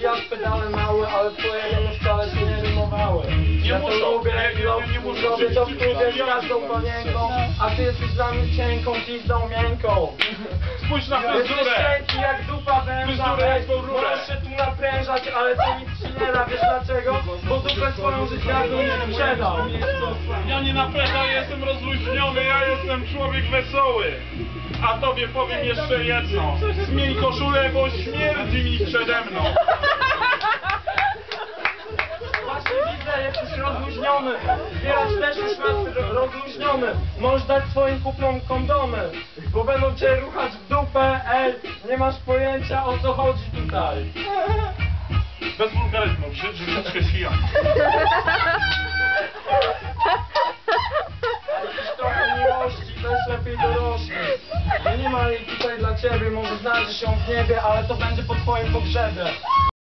ja spytałem mały, ale twoje remy wcale się nie rymowały. Nie ja muszą, to lubię, nie, nie, nie muszą robię to w się klubie z każdą panienką, a ty jesteś dla mnie cienką, pizdą miękką. Spójrz na Jesteś fryzurę! cienki jak dupa węża, ej, możesz się tu naprężać, ale to nic ci nie da, wiesz dlaczego? Bo dupę swoją życiarką nie sprzedał. Ja nie napędzam, ja jestem rozluźniony, ja jestem człowiek wesoły. A tobie powiem jeszcze jedno. Zmień koszulę, bo śmierdzi mi przede mną. Rozluźniony. Zbierać też już ro- rozluźniony. Możesz dać swoim kuplom kondomy, bo będą cię ruchać w dupę, ej, nie masz pojęcia o co chodzi tutaj. Bez wulgaryzmów, ży- życzę świja. Jakiś trochę miłości, weź lepiej dorośli. Nie ma jej tutaj dla ciebie, może znajdziesz ją w niebie, ale to będzie po twoim pogrzebie.